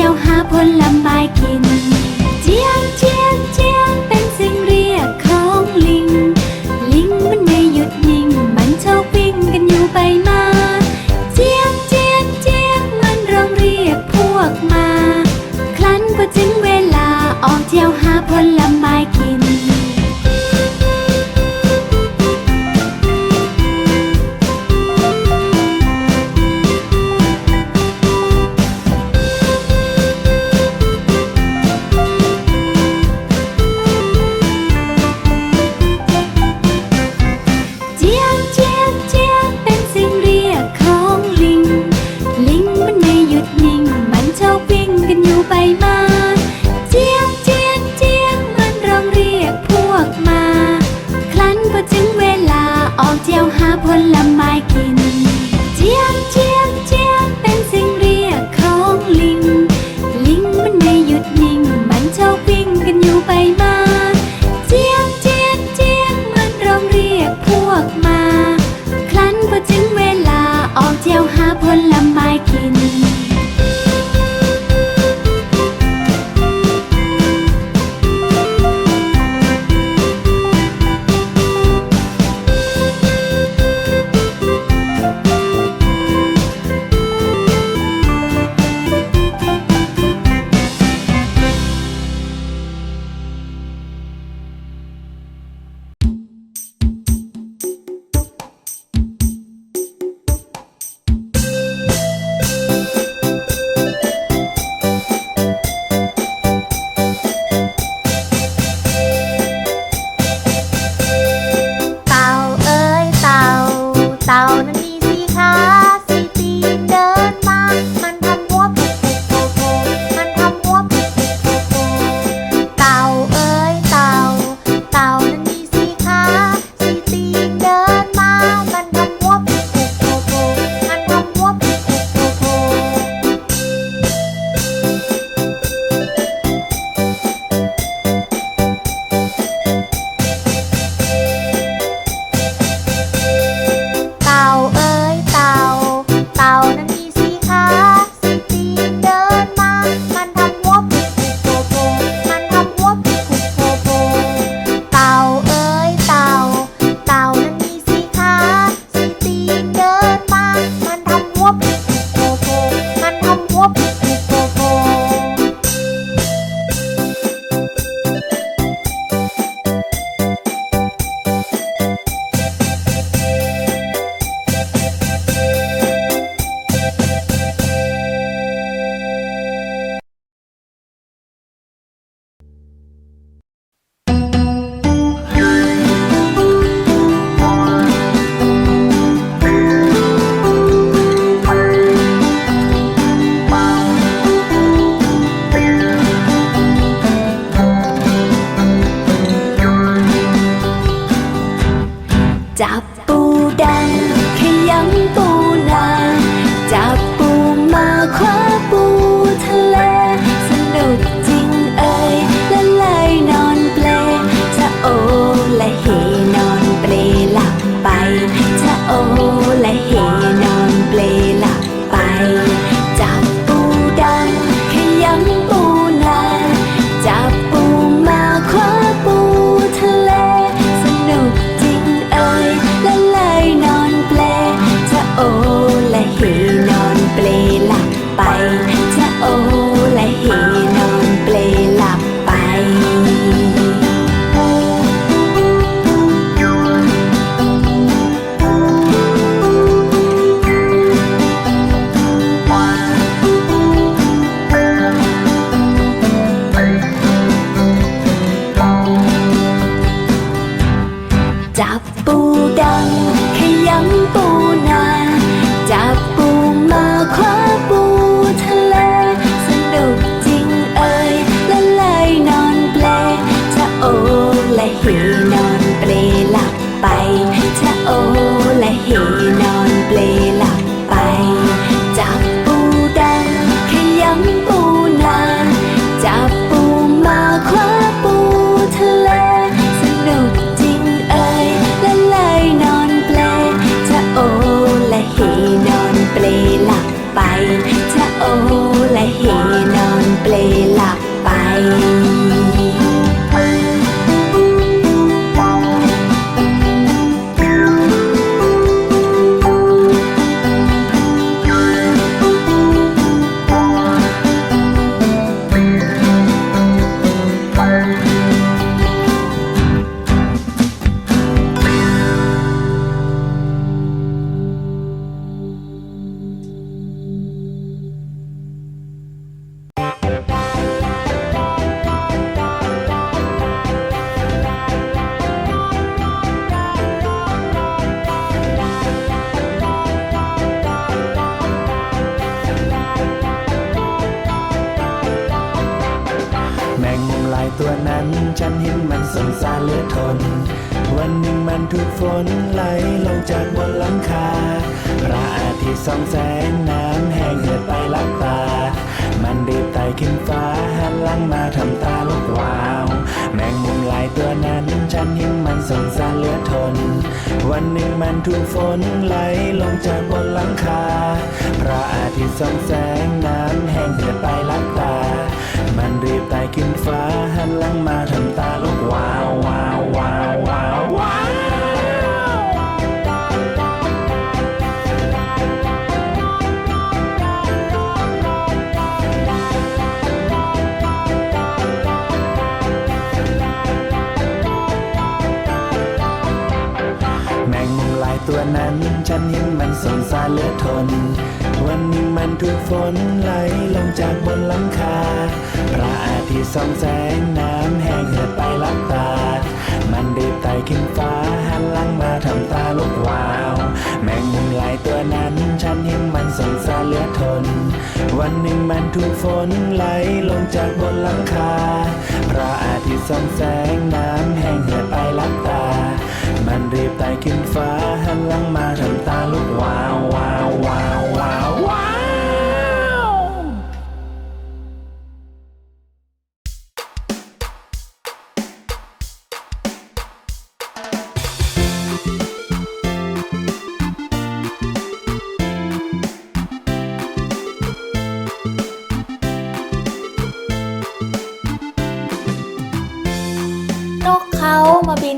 ที่ยวหาผลไม้กิน ถูกฝนไหลลงจากบนหลังคา พระอาทิตย์ส่องแสงน้ำแห้งเหือดไปลับตา มันรีบไต่ขึ้นฟ้าหันหลังมาทำตาลุกวาว แมงมุมหลายตัวนั้นฉันเห็นมันสงสารเหลือทน วันหนึ่งมันถูกฝนไหลลงจากบนหลังคา พระอาทิตย์ส่องแสงน้ำแห้งเหือดไปลับตา มันรีบไต่ขึ้นฟ้าหันหลังมาทำ เหลือทน วันหนึ่งมันถูกฝนไหลลงจากบนหลังคา พระอาทิตย์ส่องแสงน้ำแห้งเหือดไปลับตา มันรีบไต่ขึ้นฟ้าหันหลังมาทำตาลุกวาว แมงมุมหลายตัวนั้น ฉันเห็นมันสงสารเหลือทน วันหนึ่งมันถูกฝนไหลลงจากบนหลังคา พระอาทิตย์ส่องแสงน้ำแห้งเหือดไปลับตา นรีบไต่ขึ้นฟ้าหันหลังมาทำตาลุกวาววาววาววาววาวนกเขามาบิน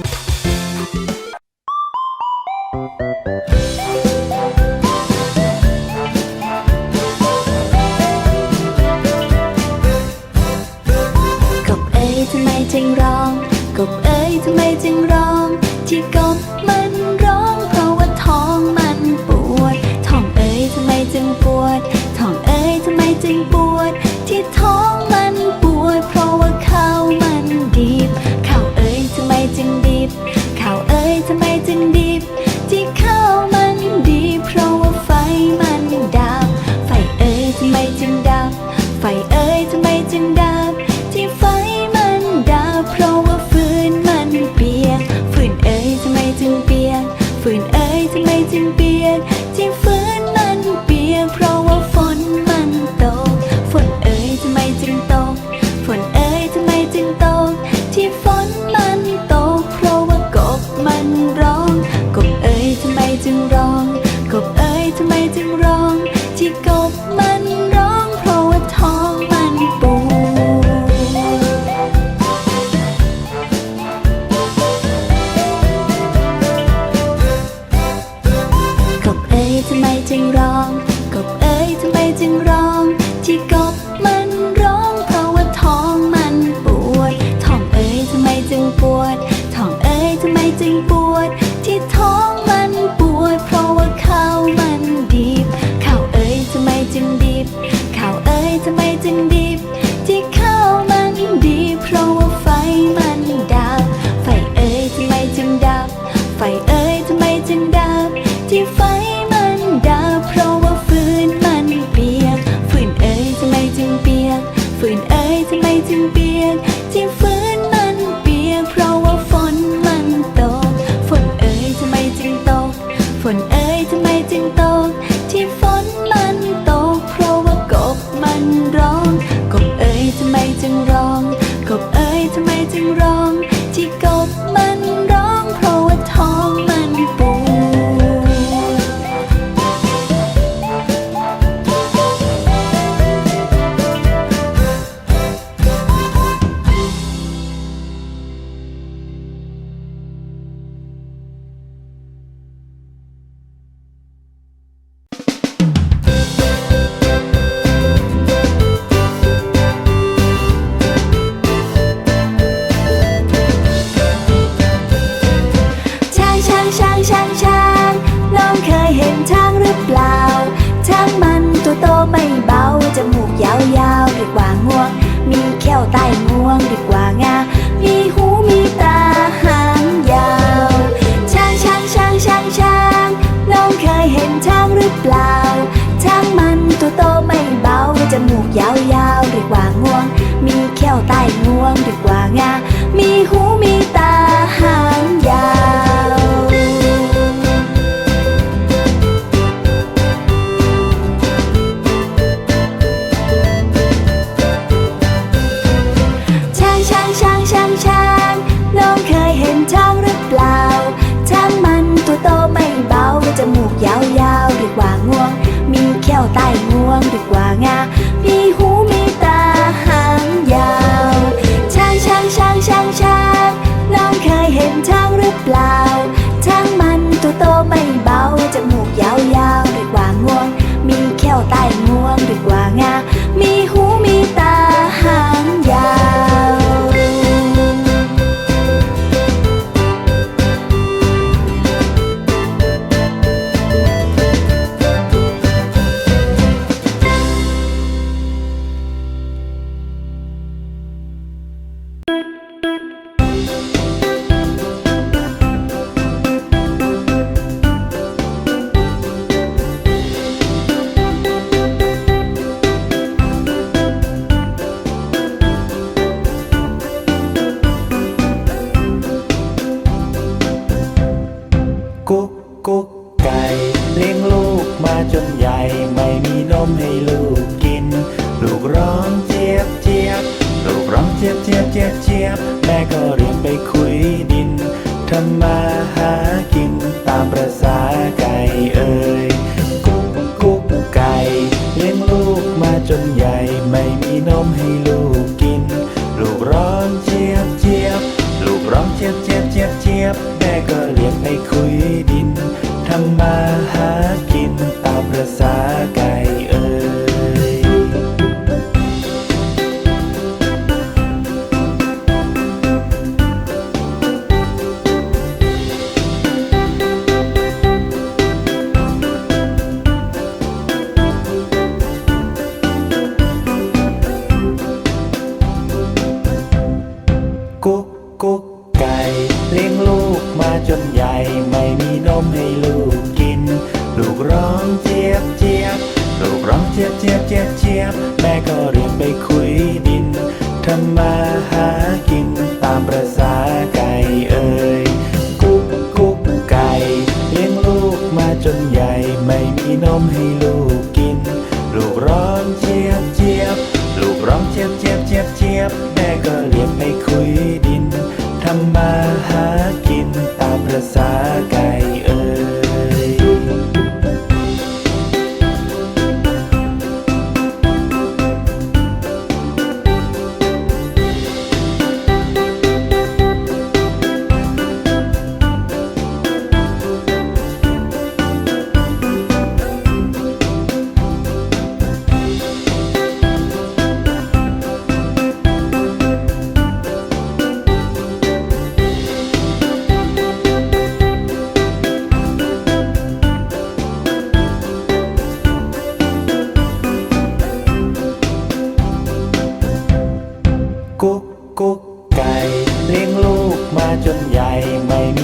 ลี้ยงลูกมาจนใหญ่ไม่มีนมให้ลูกกิน ลูกร้องเจี๊ยบเจี๊ยบลูกร้องเจี๊ยบเจี๊ยบเจี๊ยบเจียบแม่ก็เลี้ยงให้คุยดินทำมาหากินตามประสากัน เจี๊ยบเจี๊ยบเจี๊ยบเจี๊ยบแม่ก็รี ไม่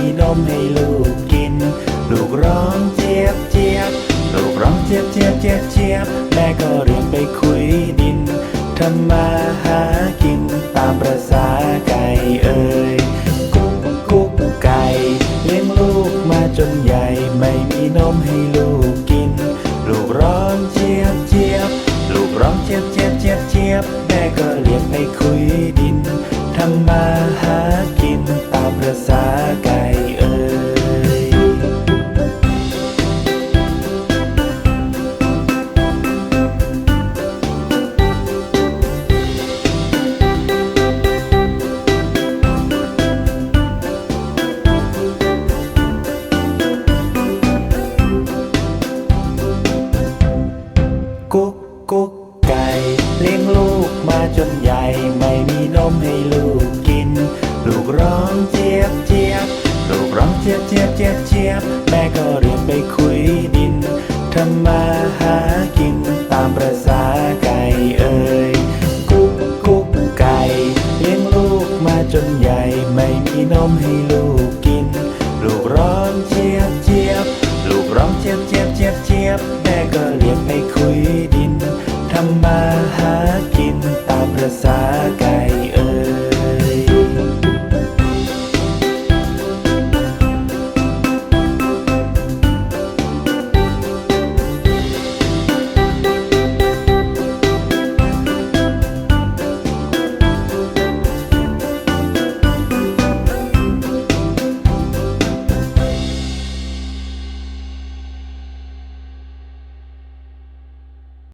ูกกิน ลูกร้องเจี๊ยบเจียบลูกร้องเจี๊ยบเจียบเจียบเจียบแม่ก็เรียกไปคุยดินทำมาหากินตามประสาไก่